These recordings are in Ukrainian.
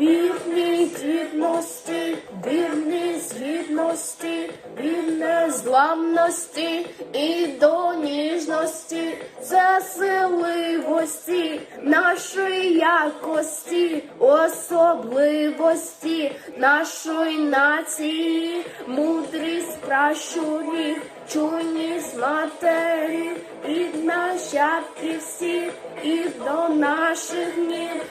Вірні гідності, вірні згідності, вірне зламності і до ніжності, заселивості, нашої якості, особливості нашої нації, мудрість пращурів, чуйність матерів, і нащадки всіх, і до наших днів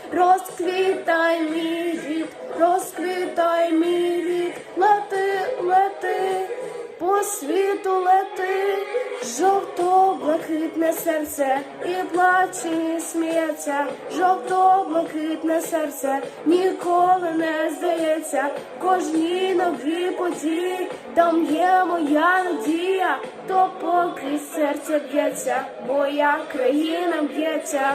розквітай мій рід, лети, лети, по світу лети, жовто-блакитне серце, і плаче, і сміється, жовто-блакитне серце, ніколи не здається, кожній новій події, там є моя надія, то поки серце б'ється, моя країна б'ється.